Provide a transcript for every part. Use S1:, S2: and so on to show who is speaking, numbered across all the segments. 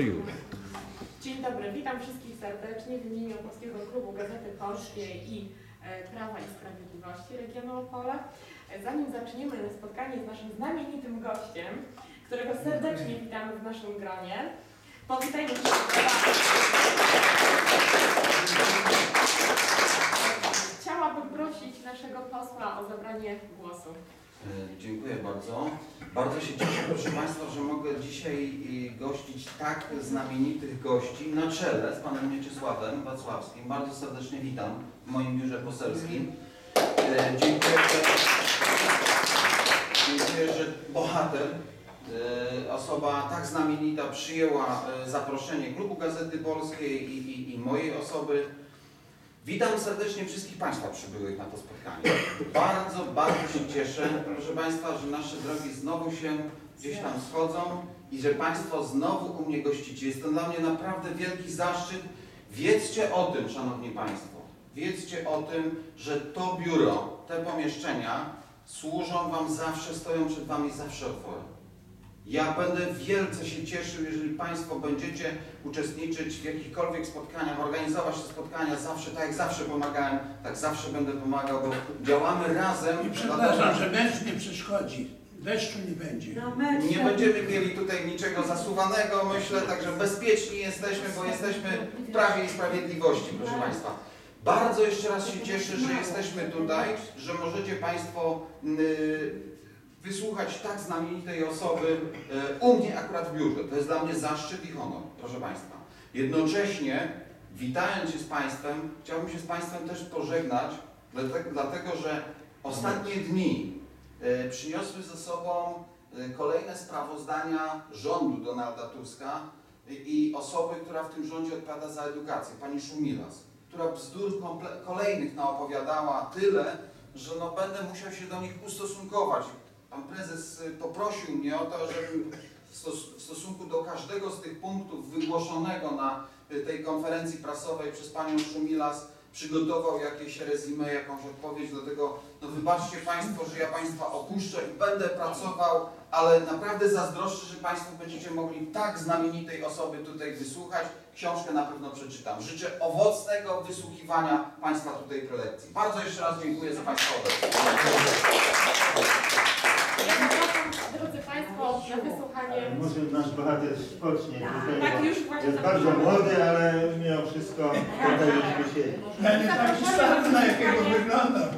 S1: Już.
S2: Dzień dobry, witam wszystkich serdecznie w imieniu Polskiego Klubu Gazety Polskiej i e, Prawa i Sprawiedliwości Regionu Opole. E, Zanim zaczniemy spotkanie z naszym znamienitym gościem, którego serdecznie witamy w naszym gronie, powitajmy się. Chciałabym prosić naszego posła o zabranie głosu.
S3: E, Dziękuję bardzo. Bardzo się cieszę, proszę Państwa, że mogę dzisiaj gościć tak znamienitych gości na czele z Panem Mieczysławem Wacławskim. Bardzo serdecznie witam w moim biurze poselskim. E, Dziękuję, dziękuję, że bohater, e, osoba tak znamienita przyjęła zaproszenie Klubu Gazety Polskiej i, i, i mojej osoby. Witam serdecznie wszystkich Państwa przybyłych na to spotkanie. Bardzo, bardzo się cieszę, proszę Państwa, że nasze drogi znowu się gdzieś tam schodzą i że Państwo znowu u mnie gościcie. Jest to dla mnie naprawdę wielki zaszczyt. Wiedzcie o tym, Szanowni Państwo, wiedzcie o tym, że to biuro, te pomieszczenia służą Wam zawsze, stoją przed Wami zawsze otworem. Ja będę wielce się cieszył, jeżeli Państwo będziecie uczestniczyć w jakichkolwiek spotkaniach, organizować te spotkania zawsze, tak jak zawsze pomagałem, tak zawsze będę pomagał, bo działamy razem.
S4: I przepraszam, że deszcz nie przeszkodzi. Deszczu nie będzie.
S3: Nie będziemy mieli tutaj niczego zasuwanego, myślę, także bezpieczni jesteśmy, bo jesteśmy w Prawie i Sprawiedliwości, proszę Państwa. Bardzo jeszcze raz się cieszę, że jesteśmy tutaj, że możecie Państwo y, wysłuchać tak znamienitej osoby y, u mnie akurat w biurze. To jest dla mnie zaszczyt i honor, proszę Państwa. Jednocześnie, witając się z Państwem, chciałbym się z Państwem też pożegnać, dlatego, że ostatnie dni y, przyniosły ze sobą y, kolejne sprawozdania rządu Donalda Tuska i osoby, która w tym rządzie odpowiada za edukację, pani Szumilas, która bzdur kolejnych naopowiadała tyle, że no będę musiał się do nich ustosunkować. Pan prezes y, poprosił mnie o to, żebym w stos- w stosunku do każdego z tych punktów wygłoszonego na y, tej konferencji prasowej przez panią Szumilas przygotował jakieś rezime, jakąś odpowiedź, dlatego no wybaczcie Państwo, że ja Państwa opuszczę i będę pracował, ale naprawdę zazdroszczę, że Państwo będziecie mogli tak znamienitej osoby tutaj wysłuchać. Książkę na pewno przeczytam. Życzę owocnego wysłuchiwania Państwa tutaj prelekcji. Bardzo jeszcze raz dziękuję za Państwa obecność.
S2: Drodzy Państwo, na wysłuchanie.
S5: Ale Może nasz bohater spocznie tutaj,
S2: Tak, już właśnie
S5: jest
S2: tak
S5: bardzo młody, ale mimo wszystko tutaj już wysiedzi.
S4: Ja nie taki stary, na jakiego wyglądam.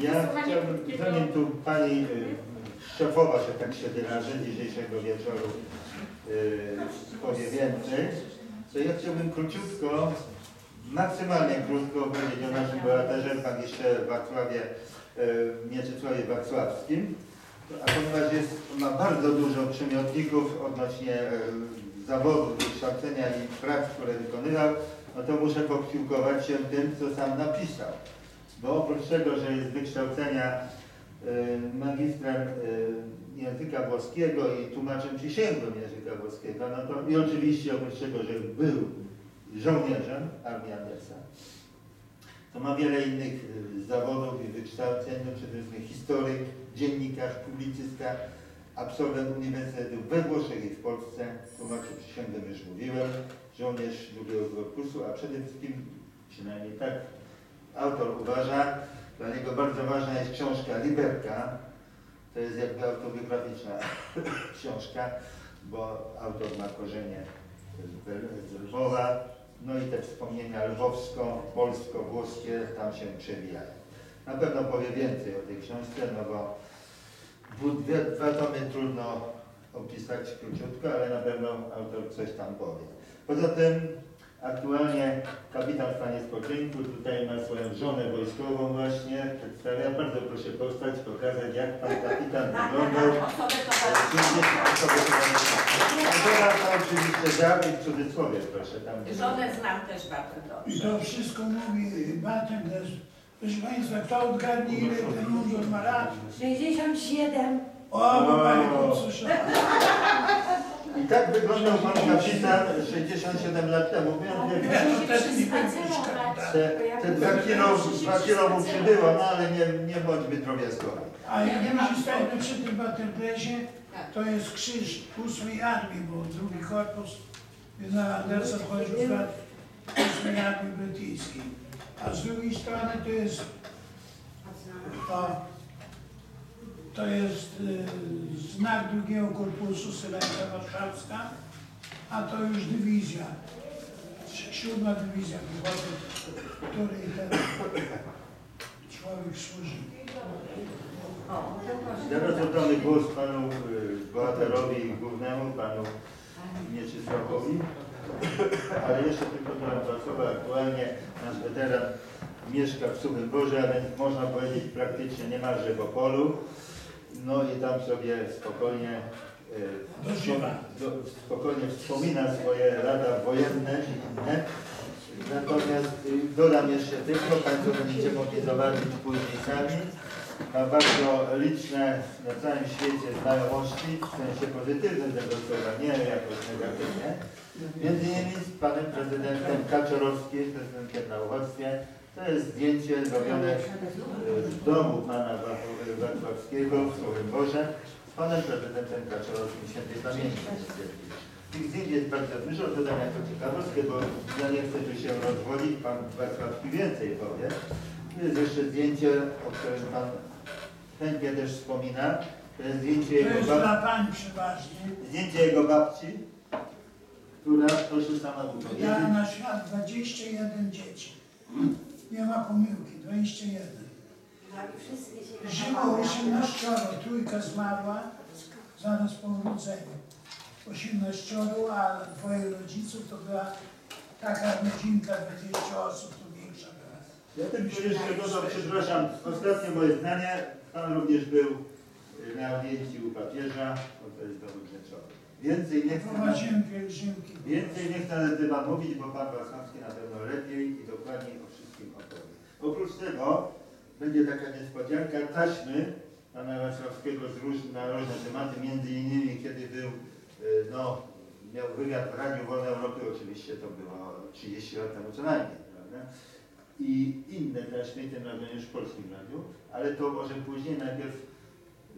S5: Ja chciałbym, zanim tu pani y, szefowa, że tak się wyrażę, dzisiejszego wieczoru y, powie więcej, to ja chciałbym króciutko, maksymalnie krótko powiedzieć o naszym bohaterze, magistrze Wacławie, y, Mieczysławie Wacławskim. A ponieważ jest, ma bardzo dużo przymiotników odnośnie e, zawodu, wykształcenia i prac, które wykonywał, no to muszę popiłkować się tym, co sam napisał. Bo oprócz tego, że jest wykształcenia e, magistrem e, języka włoskiego i tłumaczem przysięgłym języka włoskiego, no to i oczywiście oprócz tego, że był żołnierzem armii Andersa, to ma wiele innych zawodów i wykształceń, no przede wszystkim historyk, dziennikarz, publicysta, absolwent uniwersytetów we Włoszech i w Polsce, tłumaczy przysięgłem już mówiłem, żołnierz drugiego korpusu, a przede wszystkim, przynajmniej tak autor uważa, dla niego bardzo ważna jest książka Liberka, to jest jakby autobiograficzna książka, bo autor ma korzenie z, Lwowa, no i te wspomnienia lwowsko-polsko-włoskie tam się przewijają. Na pewno powie więcej o tej książce, no bo dwa tomy trudno opisać króciutko, ale na pewno autor coś tam powie. Poza tym aktualnie kapitan w stanie spoczynku tutaj ma swoją żonę wojskową właśnie, przedstawia. Bardzo proszę powstać, pokazać jak pan kapitan wyglądał. Żona to oczywiście żart i w cudzysłowie proszę tam.
S6: Żonę znam też bardzo
S4: I
S6: dobrze.
S4: to wszystko mówi Batem też. Proszę Państwa, kto odgadnie ile ten mundur ma lat?
S6: 67.
S4: O, bo Pani podsłyszała.
S5: I tak wyglądał pan kapitan 67 lat temu. Wielkie-
S4: to też nie byłem
S5: Te, te dwa kilo, dwa kilo mu przybyło, no ale nie, nie bądźmy drobiazgowi.
S4: A jak już jesteśmy przy tym Battleblazie,
S1: Tak.
S4: to jest krzyż 8 Armii, bo drugi korpus generał Anderson chodził w skład 8 Armii Brytyjskiej. A z drugiej strony to jest to, jest y, znak drugiego korpusu Sylesia Warszawska, a to już dywizja, si- siódma dywizja piechoty, której ten człowiek służy.
S5: Teraz oddamy głos panu y, bohaterowi głównemu, panu Mieczysławowi. Ale jeszcze tylko dodam dwa słowa. Aktualnie nasz weteran mieszka w Suchym Borze, a więc można powiedzieć praktycznie niemalże w Opolu. No i tam sobie spokojnie, do, spokojnie wspomina swoje lata wojenne i inne. Natomiast y, dodam jeszcze tylko, Państwo będziecie mogli zobaczyć później sami. Ma bardzo liczne na całym świecie znajomości, w sensie pozytywnym tego słowa, nie jakoś negatywnie. Między innymi z panem prezydentem Kaczorowskim, prezydentem na uchodźstwie. To jest zdjęcie zrobione w domu pana Wa- Wacławskiego w Słowym Borze z panem prezydentem Kaczorowskim świętej pamięci. Tych zdjęć jest bardzo dużo, dodam jako ciekawostkę, bo ja nie chcę tu się rozwodzić, pan Wacławski więcej powie. Tu jest jeszcze zdjęcie, o którym pan chętnie też wspomina. To jest zdjęcie
S4: To
S5: jego,
S4: jest
S5: bab...
S4: dla pań przeważnie.
S5: zdjęcie jego babci, która, proszę sama
S4: Dała
S5: powiedzieć,
S4: na świat 21 dzieci. Nie ma pomyłki, 21. Żyło 18, trójka zmarła zaraz po urodzeniu. 18, a dwoje rodziców to była taka rodzinka 20 osób, to większa była.
S5: Ja tylko jeszcze dodam, przepraszam, ostatnie moje zdanie. Pan również był y, na audiencji u papieża, bo to jest dowód rzeczowy. Więcej nie chcę,
S4: pielgrzymki.
S5: więcej nie chcę na temat mówić, bo pan Wacławski na pewno lepiej i dokładniej o wszystkim opowie. Oprócz tego będzie taka niespodzianka taśmy pana Wacławskiego z róż, na różne tematy, między innymi kiedy był, y, no, miał wywiad w Radiu Wolnej Europy, oczywiście to było 30 lat temu co najmniej, prawda? I inne tym razem już w polskim radiu, ale to może później, najpierw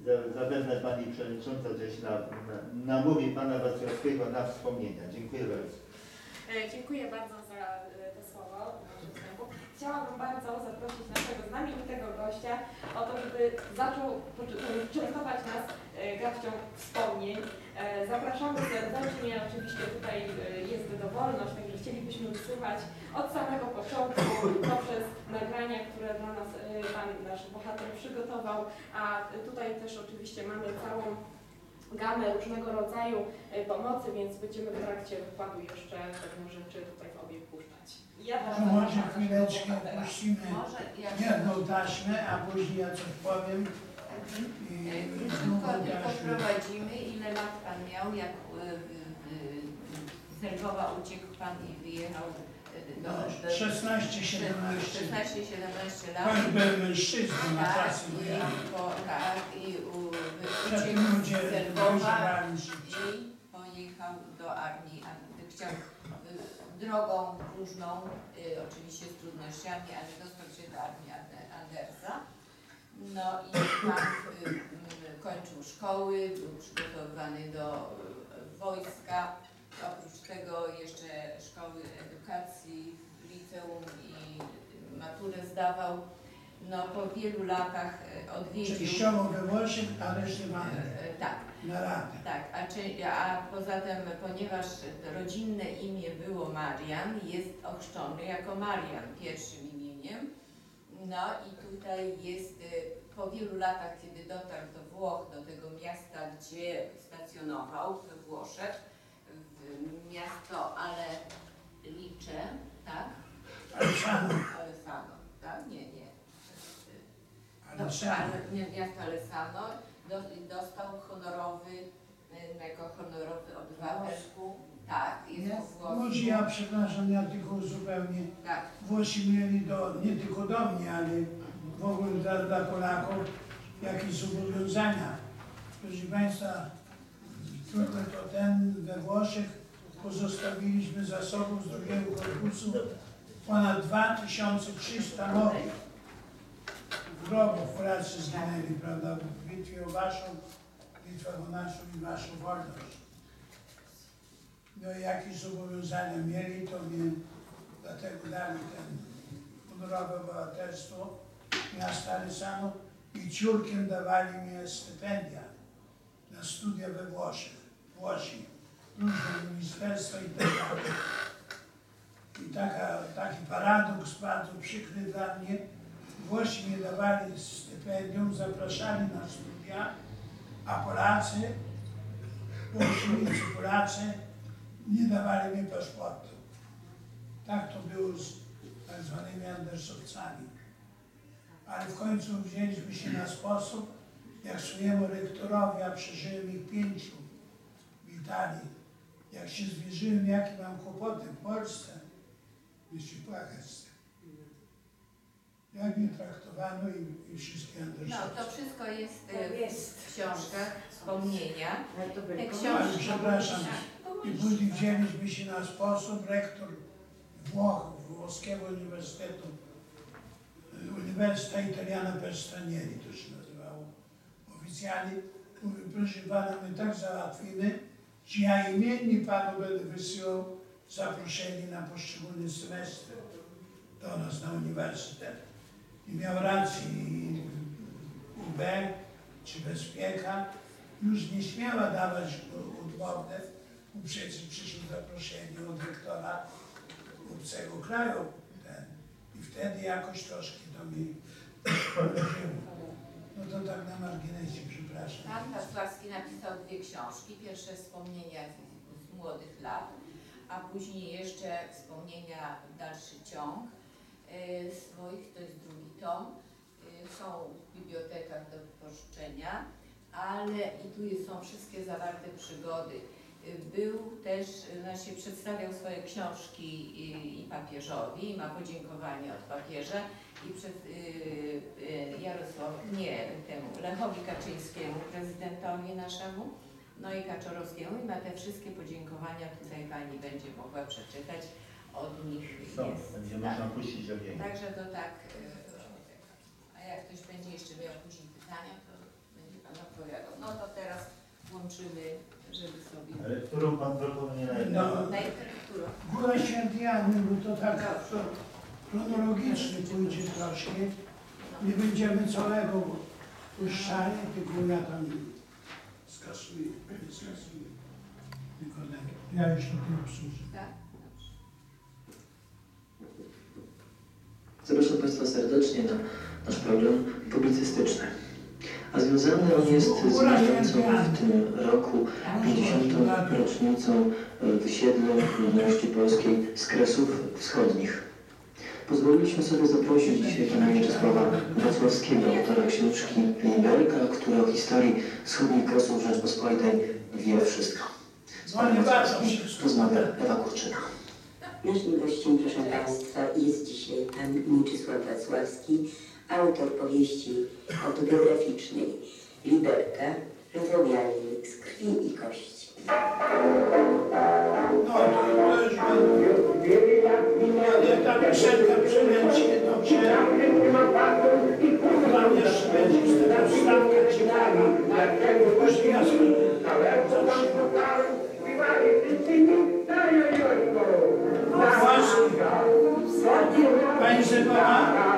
S5: za- zapewne Pani Przewodnicząca coś na, na, namówi Pana Wacławskiego na wspomnienia. Dziękuję bardzo.
S2: E, Dziękuję bardzo za e, na wstępu. Chciałabym bardzo zaprosić naszego znamienitego gościa o to, żeby zaczął poczy- częstować nas e, garścią wspomnień. E, Zapraszamy serdecznie, oczywiście tutaj e, jest dowolność, także chcielibyśmy wysłuchać od samego początku poprzez nagrania, które dla nas e, Pan nasz bohater przygotował, a tutaj też oczywiście mamy całą gamę różnego rodzaju e, pomocy, więc będziemy w trakcie wykładu jeszcze pewne rzeczy tutaj w obieg puszczać. Ja
S4: To może chwileczkę puścimy jedną taśmę, a później ja coś powiem. I
S1: Krótko
S4: drugą
S1: tylko
S4: taśmę.
S1: wprowadzimy, ile lat Pan miał, jak y, y, z Lwowa uciekł Pan i wyjechał do...
S4: No,
S1: do
S4: 16, 17.
S1: 16-17 lat.
S4: Pan był mężczyzną na
S1: Tak,
S4: czasy
S1: i, po, tak, i u, uciekł
S4: ludzie
S1: z Lwowa i pojechał do armii, a- chciał y, drogą różną, y, oczywiście z trudnościami, ale dostał się do armii Ande- Andersa. No i tam y, y, kończył szkoły, był przygotowywany do y, wojska. Oprócz tego jeszcze szkoły edukacji, liceum i maturę zdawał. No po wielu latach y, odwiedził...
S4: Częściowo we Włoszech, a resztę w Anglii.
S1: y, Tak,
S4: Na ratę.
S1: tak, a, czy, a poza tym, ponieważ rodzinne imię było Marian, jest ochrzczony jako Marian pierwszym imieniem. No i tutaj jest y, po wielu latach, kiedy dotarł do Włoch, do tego miasta, gdzie stacjonował we Włoszech, miasto Ale Licze, tak? Alessano, tak? Nie, nie.
S4: ale
S1: Do,
S4: sam.
S1: ale, miasto Alessano do, dostał honorowy, jako honorowy obywatel. Tak, jest po
S4: Może ja przepraszam, ja tylko zupełnie.
S1: Tak,
S4: Włosi mieli do, nie tylko do mnie, ale w ogóle dla, dla Polaków jakieś zobowiązania. Proszę Państwa, trudno to ten we Włoszech pozostawiliśmy za sobą z drugiego korpusu ponad 2300 nowych grobów pracy zginęli, prawda, w bitwie o waszą, bitwach o naszą i waszą wolność. No i jakieś zobowiązania mieli, to mnie dlatego dali ten honorowe obywatelstwo miasta Rysano i ciurkiem dawali mi stypendia na studia we Włoszech, Włosi, ministerstwa i tak dalej. I taka, taki paradoks bardzo przykry dla mnie. Włosi nie dawali stypendium, zapraszali na studia, a Polacy, bolszewicy Polacy, nie dawali mi paszportu. Tak to było z tak zwanymi Andersowcami. Ale w końcu wzięliśmy się na sposób, jak swojemu rektorowi, a przeżyłem ich pięciu w Italii, jak się zwierzyłem, jakie mam kłopoty w Polsce, by się płakać z tym. Jak mnie traktowano i, i wszystkie
S1: No, to wszystko jest
S6: To
S1: e,
S6: jest.
S1: w książkach, wspomnienia.
S6: Ale to byli
S1: Te.
S4: Ale
S1: książki.
S4: przepraszam, i
S1: Komuniści.
S4: później wzięliśmy się na sposób, rektor Włoch, Włoskiego Uniwersytetu, y, Uniwersytet Italiana per Stranieri to się nazywało oficjalnie, mówi, proszę pana, my tak załatwimy, imiennie panu będę wysyłał zaproszenie na poszczególny semestr do nas na uniwersytet. I miał rację i UB czy Bezpieka już nie śmiała dawać odmowne, przecież przyszło zaproszenie od rektora obcego kraju. Ten. I wtedy jakoś troszkę to mi. No to tak na marginesie,
S1: Pan Pasławski napisał dwie książki. Pierwsze wspomnienia z, młodych lat, a później jeszcze wspomnienia w dalszy ciąg y, swoich, to jest drugi tom. Y, są w bibliotekach do pożyczenia, ale i tu są wszystkie zawarte przygody. Był też, y, no się przedstawiał swoje książki i, i papieżowi, ma podziękowanie od papieża i przed y, y, Jarosław, nie temu, Lechowi Kaczyńskiemu, prezydentowi naszemu, no i Kaczorowskiemu i ma te wszystkie podziękowania, tutaj Pani będzie mogła przeczytać, od nich
S5: Są,
S1: jest.
S5: będzie
S1: tak.
S5: można puścić ogień.
S1: Także to tak, y, a jak ktoś będzie jeszcze miał później pytania, to będzie Pan odpowiadał. No to teraz łączymy, żeby sobie...
S5: Ale którą pan proponuje najpierw?
S4: No,
S1: Najpierw którą?
S4: Góra Święty Jany, bo to tak chronologicznie pójdzie troszkę. Nie będziemy całego puszczali, tylko ja tam skasuję, nie skasuję. Tylko tak. ja już to nie obsłużę.
S1: Tak? Dobrze.
S7: Zapraszam Państwa serdecznie na nasz program publicystyczny. A związany on jest z mijającą w tym roku 50. rocznicą wysiedleń ludności polskiej z Kresów Wschodnich. Pozwoliliśmy sobie zaprosić dzisiaj pana Mieczysława Wacławskiego, autora książki Liberka, który o historii wschodnich Kresów Rzeczpospolitej wie wszystko. Z panem rozmawia Ewa Kurczyna.
S6: Naszym gościem, proszę Państwa, jest dzisiaj pan Mieczysław Wacławski, autor powieści autobiograficznej Liberka, rozmawiali z krwi i kości.
S4: No to, to już będę. Jak ta piosenka przeleci dobrze, tam jeszcze będzie taka wstawka ciekawa. Później ja sobie zatrzymam. Właśnie. Pani Zegowa,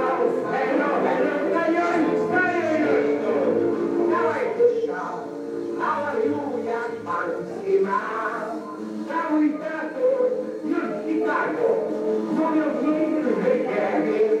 S8: w Chicago, mówią mi, że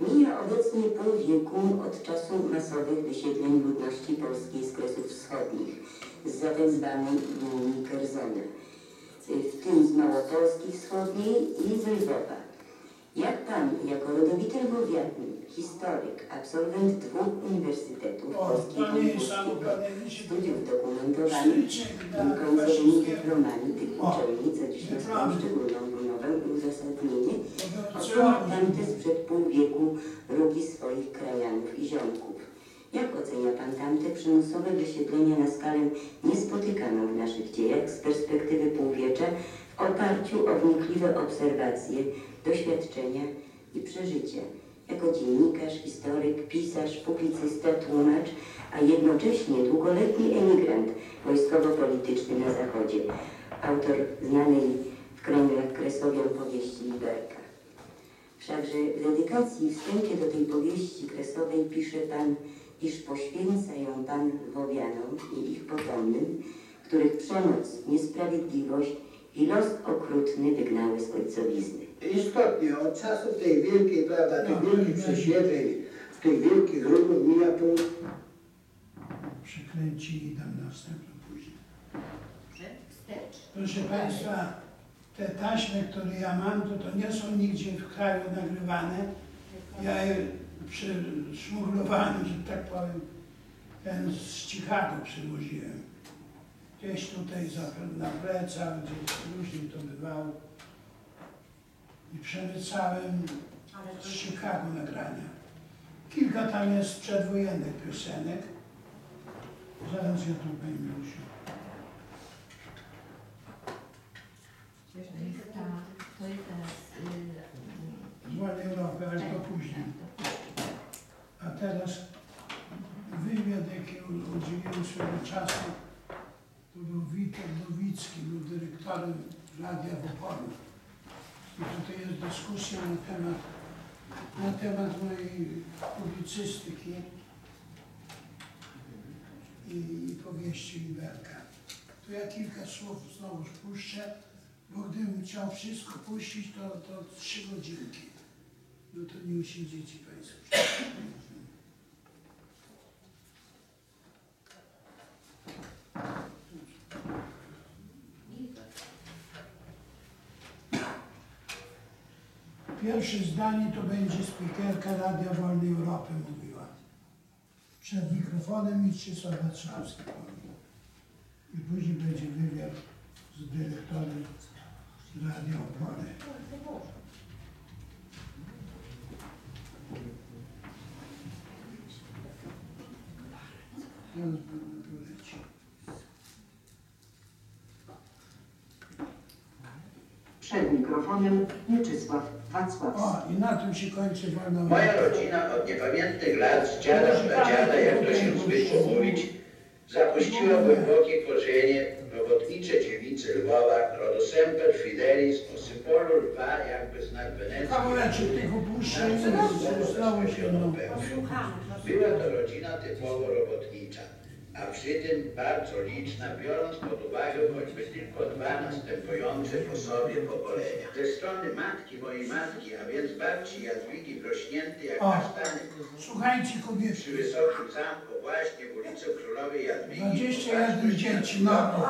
S6: mija obecnie pół wieku od czasu masowych wysiedleń ludności polskiej z Kresów Wschodnich, z tak zwanej linii Kerzona, w tym z Małopolski Wschodniej i z Lwowa. Jak Pan, jako rodowity lwowianin, historyk, absolwent dwóch uniwersytetów
S4: O, jest
S6: i
S4: pamięci.
S6: studiów dokumentowanych,
S4: faszyzmie.
S6: dyplomami tych uczelni, co dziś na swoją Otrzymał tamty sprzed pół wieku swoich krajanów i ziomków. Jak ocenia Pan tamte przymusowe wysiedlenia na skalę niespotykaną w naszych dziejach z perspektywy półwiecza w oparciu o wnikliwe obserwacje, doświadczenia i przeżycia? Jako dziennikarz, historyk, pisarz, publicysta, tłumacz, a jednocześnie długoletni emigrant wojskowo-polityczny na Zachodzie, autor znanej w kręgach kresowian powieści Liberka. Wszakże w dedykacji i wstępie do tej powieści kresowej pisze Pan, iż poświęca ją Pan Wowianom i ich potomnym, których przemoc, niesprawiedliwość i los okrutny wygnały z ojcowizny.
S9: Istotnie, od czasów tej wielkiej, prawda, tych
S4: No,
S9: wielkich prześwietleń, tych wielkich ruchów mija pół,
S4: Przekręci i dam następną później.
S1: Wstecz.
S4: Proszę Państwa, te taśmy, które ja mam, to, to nie są nigdzie w kraju nagrywane. Ja je przeszmuglowałem, że tak powiem, ten z Chicago przywoziłem. Gdzieś tutaj na plecach, gdzieś różnie to bywało. I przemycałem z Chicago nagrania. Kilka tam jest przedwojennych piosenek. Zaraz ja tu Pani Milusiu.
S1: To jest ta, to jest teraz...
S4: Z Wolnej Europy, ale to później. A teraz wywiad, jaki udzieliłem swego czasu, to był Witold Nowicki, był dyrektorem Radia w Opolu. I tutaj jest dyskusja na temat, na temat mojej publicystyki i, i powieści Liberka. To ja kilka słów znowu puszczę, bo gdybym chciał wszystko puścić, to, to trzy godzinki. No to nie usiedziecie Państwo. Pierwsze zdanie to będzie spikerka Radia Wolnej Europy mówiła. Przed mikrofonem Wacławski powie. I później będzie wywiad z dyrektorem Opole. Będę leciał.
S10: Przed mikrofonem Mieczysław Wacławski.
S4: O, i na tym się kończy wolna
S11: Moja rodzina od niepamiętnych lat, z dziada, pradziada, jak to się zwykło mówić, zapuściło głębokie korzenie robotnicze dziewicy Lwowa, rodo semper fidelis o symbolu lwa jakby znak wenecki.
S4: Kawałeczek tych opuszczeń zostało się.
S11: Była to rodzina typowo robotnicza, a przy tym bardzo liczna, biorąc pod uwagę choćby tylko dwa następujące po sobie pokolenia. Ze strony matki mojej matki, a więc babci Jadwigi wrośnięty jak
S4: O.
S11: kasztany,
S4: Słuchajcie kobiety,
S11: przy wysokim zamku właśnie w ulicy Królowej Jadwigi.
S4: 21 dzieci, no.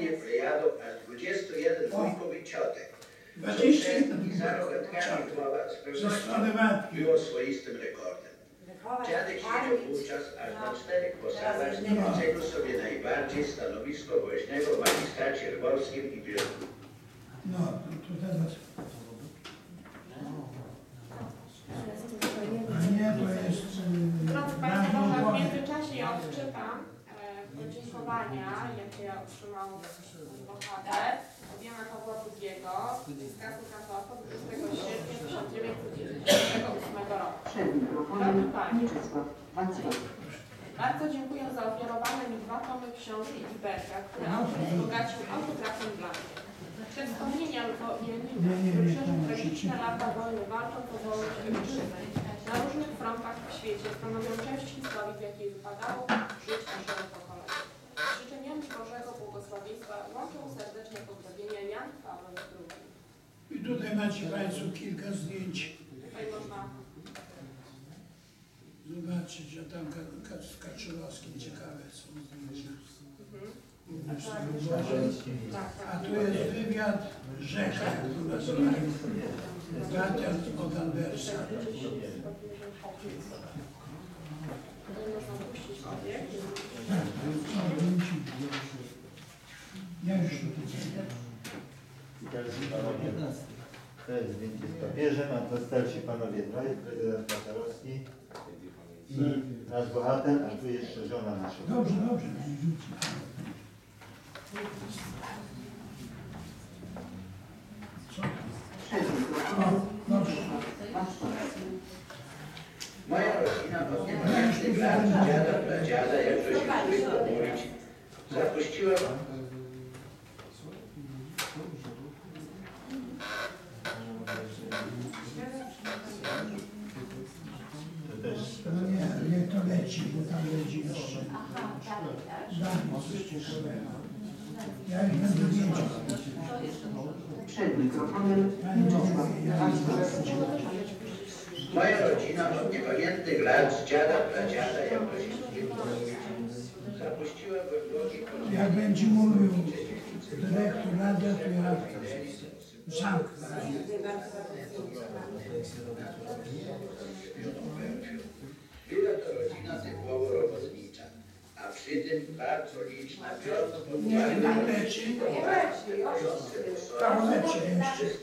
S11: Nie plejadą aż 21 wujków i ciotek.
S4: 21
S11: I za rogatkami głowa z
S4: ze
S11: pewnością
S4: strony matki.
S11: było swoistym rekordem. Dziadek siedział wówczas aż na czterech posadach, cenił sobie najbardziej stanowisko woźnego w magistracie lwowskim i biurku.
S4: No, to, to teraz. A nie, to jest... y,
S2: Drodzy
S4: Dawno
S2: Państwo, może w
S4: Włodek.
S2: międzyczasie ja odczytam e, podziękowania, jakie otrzymał bohater od Jana Pawła II z kasy Kasopo 6 sierpnia 1998 roku.
S10: Przed mikrofonem Mieczysław.
S2: Bardzo dziękuję za ofiarowane mi dwa tomy książki Liberka, które autor wzbogacił autografem dla mnie. Te wspomnienia Lwowianina, który przeżył tragiczne lata wojny walcząc o wolność ojczyzny na różnych frontach w świecie stanowią część historii, w jakiej wypadało żyć naszego pokolenia. Z życzeniami Bożego błogosławieństwa łączę serdecznie pozdrowienia Jan Paweł II.
S4: I tutaj macie Państwo kilka zdjęć.
S2: Tutaj można
S4: Zobaczcie, że tam Ka- Ka- z Kaczorowskim ciekawe są zdjęcia.
S2: mhm. Tak,
S4: A
S2: tak.
S4: tu jest wywiad Rzeka, która Gatel od. Tak, zdjęci. Ja już tutaj.
S5: I teraz panowie, to jest zdjęcie z papieżem, a to starsi panowie dwaj, prezydent Matarowski i nasz bohater, a tu jeszcze żona naszego.
S4: Dobrze, dobrze. rzucę. Co?
S10: Przed mikrofonem
S4: O, dobrze.
S11: Moja rodzina od niepamiętnych lat, dziada, pradziada, jak to się mówić, zapuściła
S5: To też
S4: No nie, nie leci, bo tam leci jeszcze.
S1: Aha, dalej, tak?
S4: Ja już będę wiedział.
S10: Przed mikrofonem.
S11: Moja rodzina od niepamiętnych lat, z dziada, pradziada, jak to się zapuściła
S4: Jak będzie mówił dyrektor radia, to ja zamknę.
S11: Typowo robotnicza, a przy tym bardzo liczna,
S4: Nie, nie leci. Tam leci jeszcze.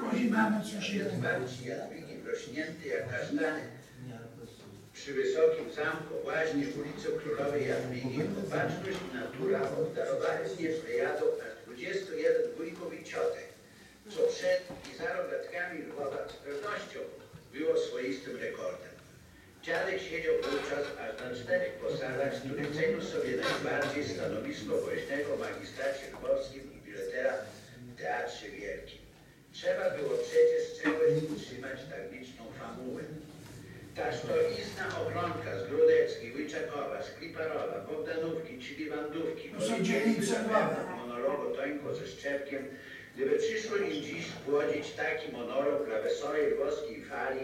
S4: Później mamy coś
S11: jest bardziej Jadwigi wrośnięty jak kasztany. Przy wysokim zamku właśnie ulicy Królowej Jadwigi opatrzność natura obdarowały mnie plejadą aż 21 wujków i ciotek, co przed i za rogatkami Lwowa z pewnością było swoistym rekordem. Dziadek siedział wówczas aż na czterech posadach, z których cenił sobie najbardziej stanowisko woźnego w magistracie lwowskim i biletera w Teatrze Wielkim. Trzeba było przecież czegoś utrzymać tak liczną famułę. Ta sztoistna ochronka z Grudeckiej, Łyczakowa, Skliparowa, Bogdanówki, czyli Wandówki,
S4: To są dzielnice Lwowa.
S11: monologu Tońko ze Szczepkiem, gdyby przyszło im dziś spłodzić taki monolog dla wesołej włoskiej fali,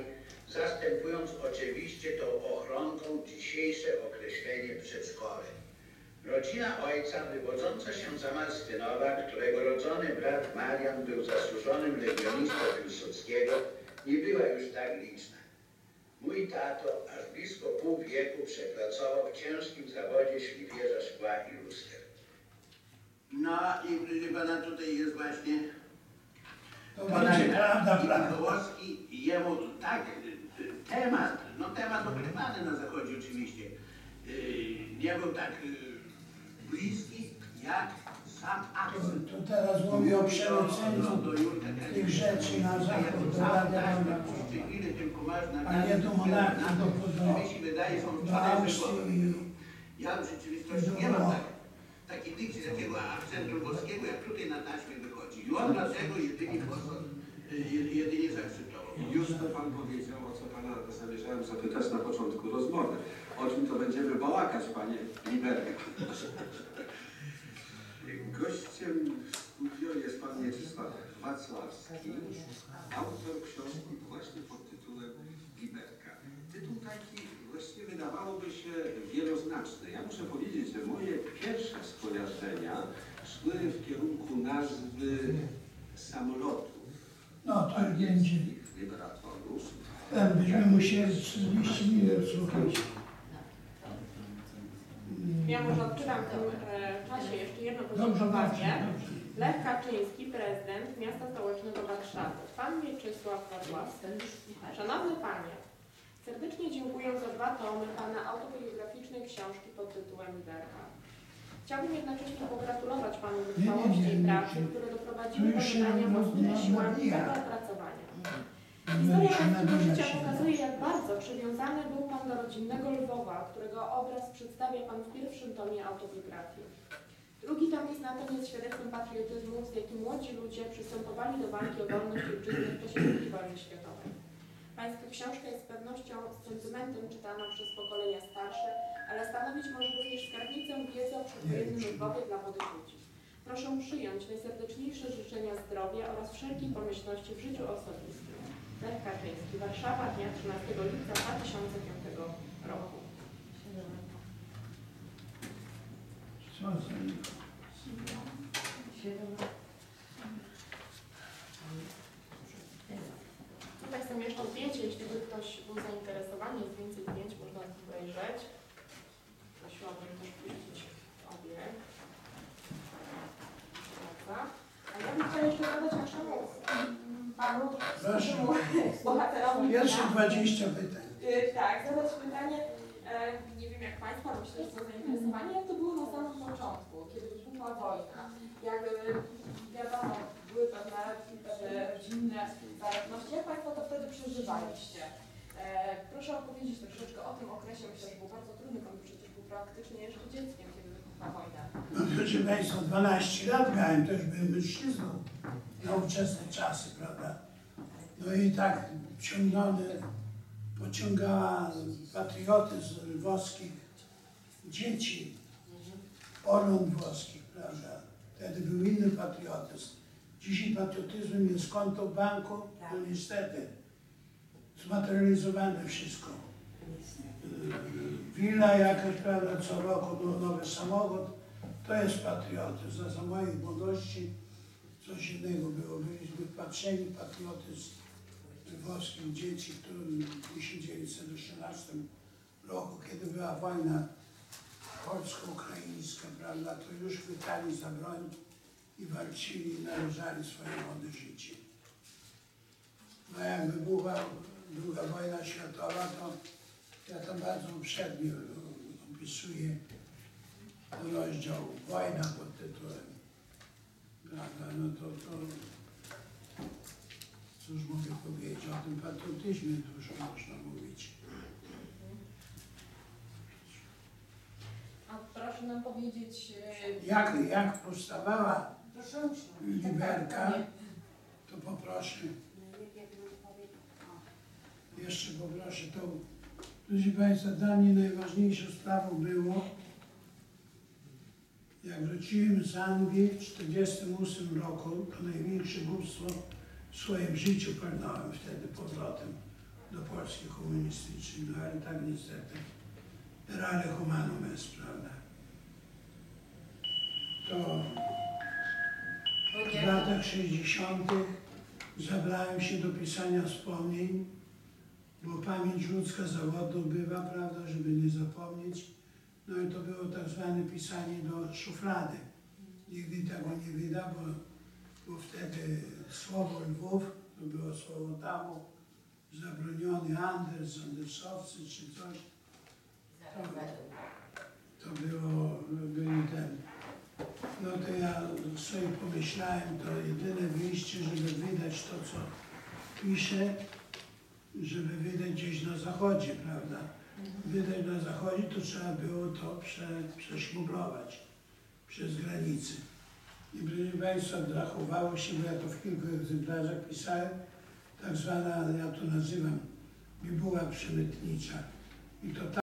S11: zastępując oczywiście tą ochronką dzisiejsze określenie przedszkole. Rodzina ojca, wywodząca się z Amalstynowa, którego rodzony brat Marian był zasłużonym legionistą Piłsudskiego, nie była już tak liczna. Mój tato aż blisko pół wieku przepracował w ciężkim zawodzie śliwierza szkła i luster. No i proszę pana, tutaj jest właśnie
S4: To będzie prawda, prawda.
S11: Kołowski i jemu tak temat, no temat okrywany na zachodzie oczywiście, y, nie był tak y, bliski jak sam
S4: To,
S11: akt.
S4: to teraz mówię o przenoszeniu tych rzeczy na zachód do Radia. A nie do monarchii, do, Austrii
S11: Ja w rzeczywistości nie mam tak, takiej dykcji, takiego akcentu włoskiego, jak tutaj na taśmie wychodzi. I on dlatego jedynie je- jedynie zaakceptował.
S12: Już to Pan powiedział, zamierzałem zapytać na początku rozmowy. O czym to będziemy bałakać, Panie Liberka. Gościem w studio jest Pan Mieczysław Wacławski, autor książki właśnie pod tytułem Liberka. Tytuł taki właściwie wydawałoby się wieloznaczny. Ja muszę powiedzieć, że moje pierwsze skojarzenia szły w kierunku nazwy samolotów.
S4: No to będzie. Musieli 40 minut słuchać.
S2: Ja może odczytam w tym e, czasie jeszcze jedno podziękowanie. Lech Kaczyński, prezydent miasta stołecznego Warszawy. Pan Mieczysław Wacławski. Szanowny Panie, serdecznie dziękuję za dwa tomy Pana autobiograficznej książki pod tytułem Liberka. Chciałbym jednocześnie pogratulować Panu wytrwałości i pracy, które doprowadziły do wydania własnymi siłami tego opracowania. Historia Pańskiego życia pokazuje, jak bardzo przywiązany był Pan do rodzinnego Lwowa, którego obraz przedstawia Pan w pierwszym tomie autobiografii. Drugi tom jest natomiast świadectwem patriotyzmu, z jakim młodzi ludzie przystępowali do walki o wolność ojczyzny w czasie II wojny światowej. Pańska książka jest z pewnością z sentymentem czytana przez pokolenia starsze, ale stanowić może również skarbnicę wiedzy o przedwojennym Lwowie dla młodych ludzi. Proszę przyjąć najserdeczniejsze życzenia zdrowia oraz wszelkiej pomyślności w życiu osobistym. Lech Kaczyński, Warszawa, dnia 13 lipca 2005 roku.
S4: Za
S2: Tutaj są jeszcze zdjęcia, jeśli by ktoś był zainteresowany, jest więcej zdjęć, można obejrzeć. Prosiłabym też puścić obie. Dobra. A ja bym chciała jeszcze zadać naszemu mm, panu,
S4: Proszę.
S2: naszemu bohaterowi.
S4: Pierwsze
S2: dnia.
S4: 20 pytań.
S2: Y, Tak, zadać pytanie, e, nie wiem jak Państwo, ale myślę, że są zainteresowani, jak to było na samym początku, kiedy wybuchła wojna. Jak y, wiadomo, były pewne e, rodzinne zależności, jak Państwo to wtedy przeżywaliście? E, Proszę opowiedzieć troszeczkę o tym okresie, myślę, że był bardzo trudny, Pan przecież był praktycznie jeszcze dzieckiem, kiedy wybuchła wojna.
S4: No proszę Państwa, 12 lat miałem, też byłem mężczyzną na ówczesne czasy, prawda? No i tak ciągnąony, pociągała patriotyzm włoskich dzieci, Orląt włoskich, prawda? Wtedy był inny patriotyzm. Dzisiaj patriotyzmem jest konto banku, to niestety zmaterializowane wszystko. Willa jakaś, prawda, co roku no, nowy samochód, to jest patriotyzm. Za, za mojej młodości coś innego było. Byliśmy wpatrzeni w patriotyzm włoskich dzieci, którym w 1913 roku, kiedy była wojna polsko-ukraińska, prawda, to już chwytali za broń i walczyli i narażali swoje młode życie. No jak wybuchła druga wojna światowa, to ja tam bardzo uprzednio opisuję rozdział Wojna pod tytułem. Prawda, no to, to cóż mogę powiedzieć, o tym patriotyzmie dużo można mówić.
S2: A proszę nam powiedzieć, e,
S4: Jak, jak powstawała Liberka, to poproszę, jeszcze poproszę to, proszę Państwa, dla mnie najważniejszą sprawą było, jak wróciłem z Anglii w 1948 roku, to największe głupstwo w swoim życiu pełnąłem wtedy powrotem do Polski komunistycznej, no ale tak niestety, rale humanum est, prawda. To w latach 60. zabrałem się do pisania wspomnień, bo pamięć ludzka zawodu bywa, prawda, żeby nie zapomnieć. No i to było tak zwane pisanie do szuflady. Nigdy tego nie wyda, bo, bo wtedy słowo Lwów to było słowo tabu, zabroniony Anders, Andersowcy czy coś. To, to było, byli ten. No to ja sobie pomyślałem, to jedyne wyjście, żeby wydać to, co piszę, żeby wydać gdzieś na zachodzie, prawda? Wydać na zachodzie, to trzeba było to prze, przeszmuglować przez granicę. I proszę Państwa, zachowało się, bo ja to w kilku egzemplarzach pisałem, tak zwana, ja to nazywam bibuła przemytnicza. I to